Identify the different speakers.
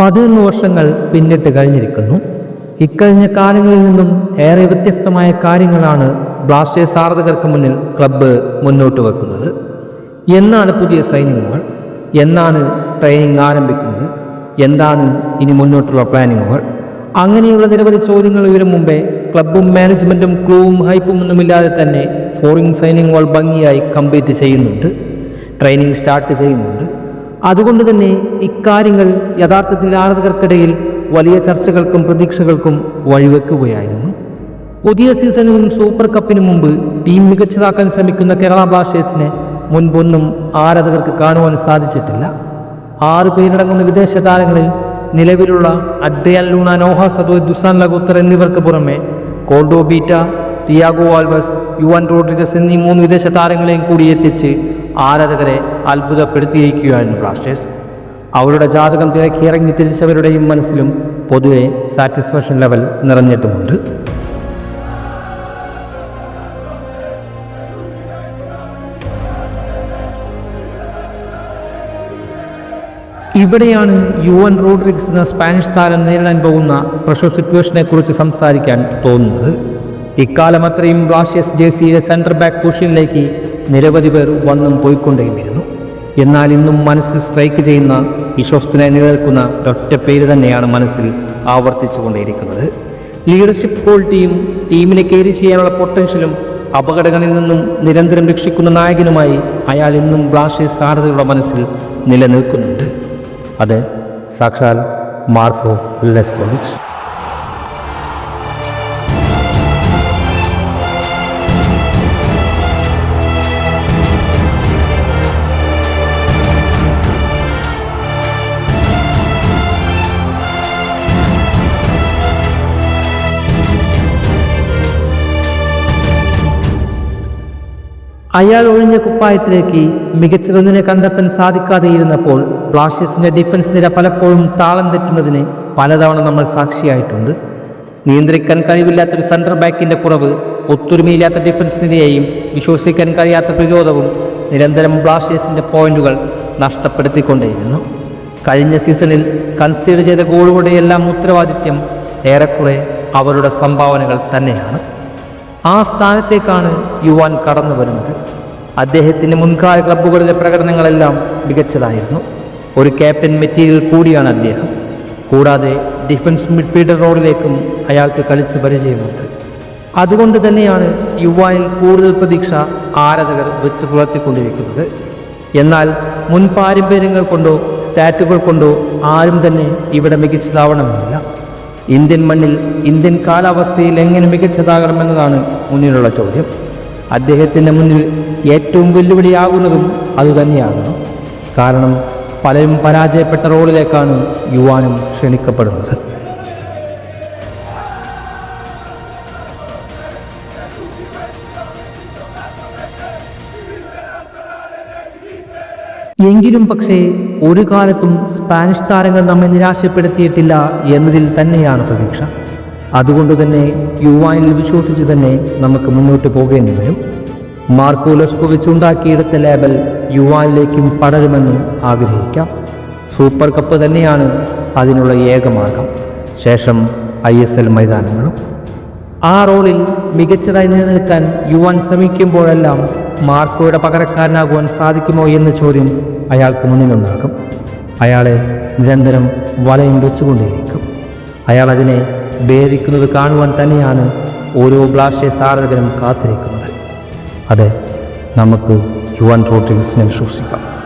Speaker 1: പതിനൊന്ന് വർഷങ്ങൾ പിന്നിട്ട് കഴിഞ്ഞിരിക്കുന്നു. ഇക്കഴിഞ്ഞ കാലങ്ങളിൽ നിന്നും ഏറെ വ്യത്യസ്തമായ കാര്യങ്ങളാണ് ബ്ലാസ്റ്റേഴ്സ് ആരാധകർക്ക് മുന്നിൽ ക്ലബ്ബ് മുന്നോട്ട് വെക്കുന്നത്. എന്നാണ് പുതിയ സൈനിങ്ങുകൾ എന്നാണ് ട്രെയിനിങ് ആരംഭിക്കുന്നത്? എന്താണ് ഇനി മുന്നോട്ടുള്ള പ്ലാനിങ്ങുകൾ അങ്ങനെയുള്ള നിരവധി ചോദ്യങ്ങൾ ഉയരും മുമ്പേ ക്ലബ്ബും മാനേജ്മെന്റും ക്ലൂവും ഹൈപ്പും ഒന്നുമില്ലാതെ തന്നെ ഫോറിൻ സൈനിങ്ങുകൾ ഭംഗിയായി കംപ്ലീറ്റ് ചെയ്യുന്നുണ്ട്. ട്രെയിനിങ് സ്റ്റാർട്ട് ചെയ്യുന്നുണ്ട്. അതുകൊണ്ട് തന്നെ ഇക്കാര്യങ്ങൾ യഥാർത്ഥത്തിൽ ആരാധകർക്കിടയിൽ വലിയ ചർച്ചകൾക്കും പ്രതീക്ഷകൾക്കും വഴിവെക്കുകയായിരുന്നു. പുതിയ സീസണിലും സൂപ്പർ കപ്പിന് മുമ്പ് ടീം മികച്ചതാക്കാൻ ശ്രമിക്കുന്ന കേരള ബ്ലാസ്റ്റേഴ്സിനെ മുൻപൊന്നും ആരാധകർക്ക് കാണുവാൻ സാധിച്ചിട്ടില്ല. ആറ് പേരടങ്ങുന്ന വിദേശ താരങ്ങളിൽ നിലവിലുള്ള Adrian Luna Noah Sadaoui Dusan Lagator എന്നിവർക്ക് പുറമെ Koldo beta Thiago Alves Juan Rodriguez എന്നീ മൂന്ന് വിദേശ താരങ്ങളെയും കൂടി എത്തിച്ച് ആരാധകരെ അത്ഭുതപ്പെടുത്തിയിരിക്കുകയായിരുന്നു ബ്ലാസ്റ്റേഴ്സ്. അവരുടെ ജാതകം തിരക്കി ഇറങ്ങി തിരിച്ചവരുടെയും മനസ്സിലും പൊതുവെ സാറ്റിസ്ഫാക്ഷൻ ലെവൽ നിറഞ്ഞിട്ടുമുണ്ട്. ഇവിടെയാണ് യു എൻ റോഡ്രിക്സിന് സ്പാനിഷ് താരം നേരിടാൻ പോകുന്ന പ്രഷർ സിറ്റുവേഷനെ കുറിച്ച് സംസാരിക്കാൻ തോന്നുന്നത്. ഇക്കാലം അത്രയും ബ്ലാസ്റ്റേഴ്സ് ജേഴ്സിയിലെ സെന്റർ ബാക്ക് പൊസിഷനിലേക്ക് നിരവധി പേർ വന്നും പോയിക്കൊണ്ടേയിരുന്നു എന്നാൽ ഇന്നും മനസ്സിൽ സ്ട്രൈക്ക് ചെയ്യുന്ന വിശ്വസ്തനെ നിലനിൽക്കുന്ന ഒറ്റ പേര് തന്നെയാണ് മനസ്സിൽ ആവർത്തിച്ചു കൊണ്ടേയിരിക്കുന്നത് ലീഡർഷിപ്പ് ക്വാളിറ്റിയും ടീമിനെ കയറി ചെയ്യാനുള്ള പൊട്ടൻഷ്യലും അപകടങ്ങളിൽ നിന്നും നിരന്തരം രക്ഷിക്കുന്ന നായകനുമായി അയാൾ ഇന്നും ബ്ലാഷേ സാരഥയുടെ മനസ്സിൽ നിലനിൽക്കുന്നുണ്ട്. അത് സാക്ഷാൽ മാർക്കോ ലെസ്കോവിച്ച്. അയാൾ ഒഴിഞ്ഞ കുപ്പായത്തിലേക്ക് മികച്ചതൊന്നിനെ കണ്ടെത്താൻ സാധിക്കാതെയിരുന്നപ്പോൾ ബ്ലാസ്റ്റേഴ്സിന്റെ ഡിഫൻസ് നിര പലപ്പോഴും താളം തെറ്റുന്നതിന് പലതവണ നമ്മൾ സാക്ഷിയായിട്ടുണ്ട്. നിയന്ത്രിക്കാൻ കഴിവില്ലാത്തൊരു സെൻട്രൽ ബാക്കിന്റെ കുറവ് ഒത്തൊരുമയില്ലാത്ത ഡിഫൻസ് നിരയെയും വിശ്വസിക്കാൻ കഴിയാത്ത പ്രതിരോധവും നിരന്തരം ബ്ലാസ്റ്റേഴ്സിന്റെ പോയിന്റുകൾ നഷ്ടപ്പെടുത്തിക്കൊണ്ടേയിരുന്നു. കഴിഞ്ഞ സീസണിൽ കൺസീഡ് ചെയ്ത ഗോളുകളുടെ എല്ലാം ഉത്തരവാദിത്യം ഏറെക്കുറെ അവരുടെ സംഭാവനകൾ തന്നെയാണ്. ആ സ്ഥാനത്തേക്കാണ് യുവാൻ കടന്നു വരുന്നത്. അദ്ദേഹത്തിന്റെ മുൻകാല ക്ലബ്ബുകളിലെ പ്രകടനങ്ങളെല്ലാം മികച്ചതായിരുന്നു. ഒരു ക്യാപ്റ്റൻ മെറ്റീരിയൽ കൂടിയാണ് അദ്ദേഹം. കൂടാതെ ഡിഫൻസ് മിഡ്ഫീൽഡർ റോളിലേക്കും അയാൾക്ക് കളിച്ച് പരിചയമുണ്ട്. അതുകൊണ്ട് തന്നെയാണ് യുവാനിൽ കൂടുതൽ പ്രതീക്ഷ ആരാധകർ വെച്ച് പുലർത്തിക്കൊണ്ടിരിക്കുന്നത്. എന്നാൽ മുൻ പാരമ്പര്യങ്ങൾ കൊണ്ടോ സ്റ്റാറ്റുകൾ കൊണ്ടോ ആരും തന്നെ ഇവിടെ മികച്ചതാവണമെന്നില്ല. ഇന്ത്യൻ മണ്ണിൽ ഇന്ത്യൻ കാലാവസ്ഥയിൽ എങ്ങനെ മികച്ചതാകണമെന്നതാണ് മുന്നിലുള്ള ചോദ്യം. അദ്ദേഹത്തിന്റെ മുന്നിൽ ഏറ്റവും വെല്ലുവിളിയാകുന്നതും അതുതന്നെയാകുന്നു കാരണം പലരും പരാജയപ്പെട്ട റോളിലേക്കാണ് യുവാനും ക്ഷണിക്കപ്പെടുന്നത്. എങ്കിലും പക്ഷേ ഒരു കാലത്തും സ്പാനിഷ് താരങ്ങൾ നമ്മെ നിരാശപ്പെടുത്തിയിട്ടില്ല എന്നതിൽ തന്നെയാണ് പ്രതീക്ഷ. അതുകൊണ്ട് തന്നെ യുവാനിൽ വിശ്വസിച്ച് തന്നെ നമുക്ക് മുന്നോട്ട് പോകേണ്ടി വരും. മാർക്കോ ലസ്കോവിച്ച് ഉണ്ടാക്കിയെടുത്ത ലേബൽ യുവാനിലേക്കും പടരുമെന്ന് ആഗ്രഹിക്കാം. സൂപ്പർ കപ്പ് തന്നെയാണ് അതിനുള്ള ഏക മാർഗം. ശേഷം ഐ എസ് എൽ മൈതാനങ്ങളും. ആ റോളിൽ മികച്ചതായി നിലനിൽക്കാൻ യുവാൻ ശ്രമിക്കുമ്പോഴെല്ലാം മാർക്കോയുടെ പകരക്കാരനാകുവാൻ സാധിക്കുമോ എന്ന ചോദ്യം അയാൾക്ക് മുന്നിലുണ്ടാകും. അയാളെ നിരന്തരം വലയം വെച്ചുകൊണ്ടേയിരിക്കും. അയാൾ അതിനെ ഭേദിക്കുന്നത് കാണുവാൻ തന്നെയാണ് ഓരോ ബ്ലാസ്റ്റേഴ്സ് ആരാധകരും കാത്തിരിക്കുന്നത്. അതെ നമുക്ക് യുവാൻ റോട്ടിൽസിനെ വിശ്വസിക്കാം.